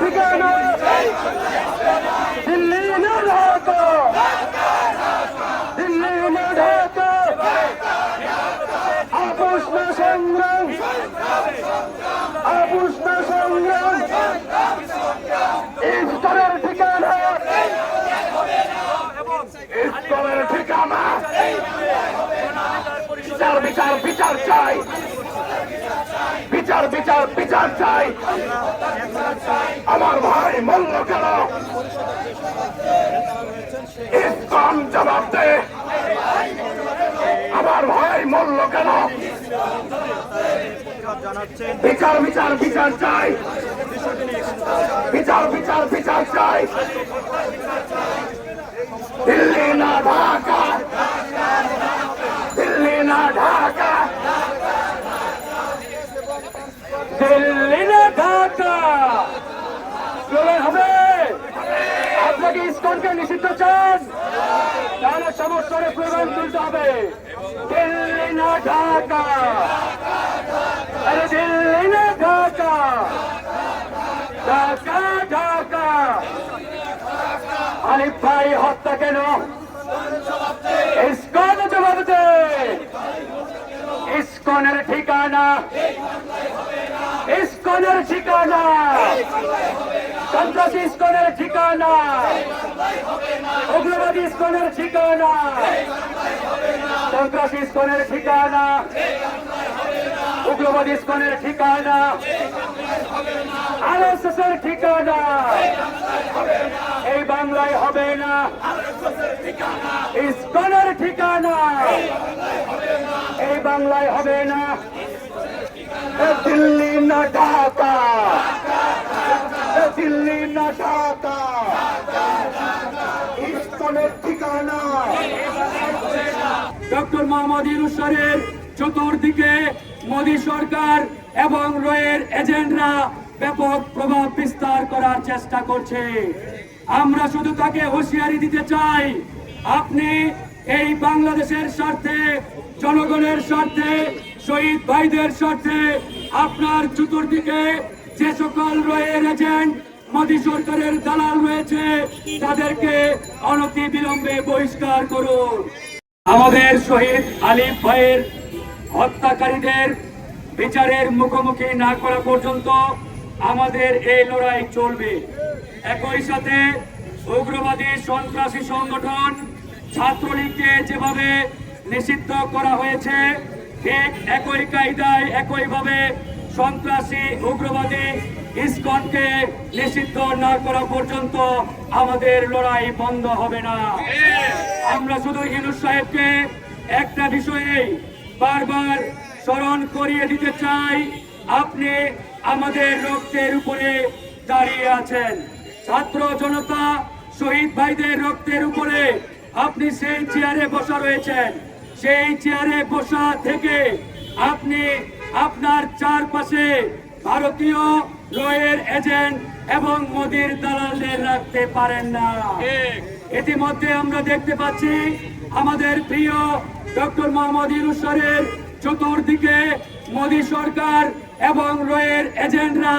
ঠিকানা দিল্লি না ঢাকা? দিল্লি না ঢাকা? আপোষ না সংগ্রাম। আপোষ না সংগ্রাম। ইফতারের বিচার বিচার চাই। বিচার বিচার চাই। আমার ভাই মূল্য কেন? ইসকন জবাব। দে আমার ভাই মূল্য কেন? বিচার বিচার বিচার চাই। বিচার বিচার বিচার চাই দিল্লি না ঢাকা দিল্লি না ঢাকা দিল্লি না ঢাকা স্লোগান হবে ইস্কনকে নিষিদ্ধ চান। তাহলে সমস্যার স্লোগান তুলতে হবে। দিল্লি না ঢাকা। দিল্লি না ঢাকা। ঢাকা ঢাকা। আলিফ ভাই, হত্যা কেন? ইস্কন জবাব দে ইস্কনের ঠিকানা। ইস্কনের ঠিকানা। সন্ত্রাসী ইস্কনের ঠিকানা। উগ্রবাদী ইস্কনের ঠিকানা। সন্ত্রাসী ইস্কনের ঠিকানা। উগ্রবাদী ইস্কনের ঠিকানা। আরএসএস এর ঠিকানা। এই বাংলায় হবে না। ইস্কনের ঠিকানা। এই বাংলায় হবে না। দিল্লি না ঢাকা। দিল্লি না ঢাকা ঠিকানা। ডক্টর মোহাম্মদ ইনুসারের চতুর্দিকে মোদী সরকার এবং রয়ের এজেন্টরা ব্যাপক প্রভাব বিস্তার করার চেষ্টা করছে। আমরা শুধু তাকে হুঁশিয়ারি দিতে চাই, আপনি এই বাংলাদেশের স্বার্থে, জনগণের স্বার্থে, শহীদ ভাইদের স্বার্থে আপনার চতুর্দিকে যে সকল রয়ের এজেন্ট মোদী সরকারের দালাল রয়েছে, তাদেরকে অনতি বিলম্বে বহিষ্কার করুন। আমাদের শহীদ আলিফ ভাইয়ের হত্যাকারীদের বিচারের মুখোমুখি না করা পর্যন্ত আমাদের এই লড়াই চলবে। একই সাথে উগ্রবাদী সন্ত্রাসী সংগঠন ছাত্রলীগকে যেভাবে নিষিদ্ধ করা হয়েছে, ঠিক একই কায়দায়, একইভাবে সন্ত্রাসী, উগ্রবাদী ইসকনকে নিষিদ্ধ না করা পর্যন্ত আমাদের লড়াই বন্ধ হবে না। আমরা শুধু ইনুস সাহেবকে একটা বিষয়ে বারবার স্মরণ করিয়ে দিতে চাই, আপনি আমাদের রক্তের উপরে দাঁড়িয়ে আছেন। ছাত্র জনতা, শহীদ ভাইদের রক্তের উপরে আপনি সেই চেয়ারে বসা রয়েছেন। সেই চেয়ারে বসা থেকে আপনি আপনার চারপাশে ভারতীয় রয়ের এজেন্ট এবং মোদির দালালদের রাখতে পারেন না। ইতিমধ্যে আমরা দেখতে পাচ্ছি আমাদের প্রিয় ডক্টর মোহাম্মদ ইনুসারের চতুর্দিকে মোদী সরকার এবং রয়ের এজেন্টরা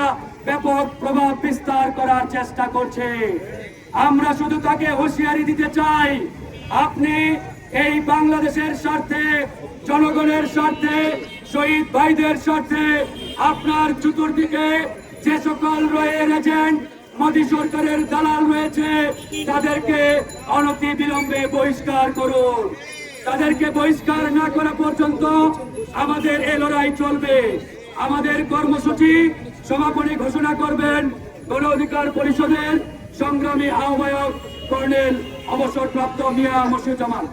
ব্যাপক প্রভাব বিস্তার করার চেষ্টা করছে। আমরা শুধু তাকে হুঁশিয়ারি দিতে চাই আপনি এই বাংলাদেশের স্বার্থে জনগণের স্বার্থে শহীদ ভাইদের স্বার্থে আপনার চতুর্দিকে যে সকল রয়ের এজেন্ট মোদী সরকারের দালাল রয়েছে, তাদেরকে অনতি বিলম্বে বহিষ্কার করুন। তাদেরকে বহিষ্কার না করা পর্যন্ত আমাদের এ লড়াই চলবে। আমাদের কর্মসূচি সমাপনী ঘোষণা করবেন গণ অধিকার পরিষদের সংগ্রামী আহ্বায়ক কর্নেল অবসরপ্রাপ্ত মিয়া মসিউজ্জামান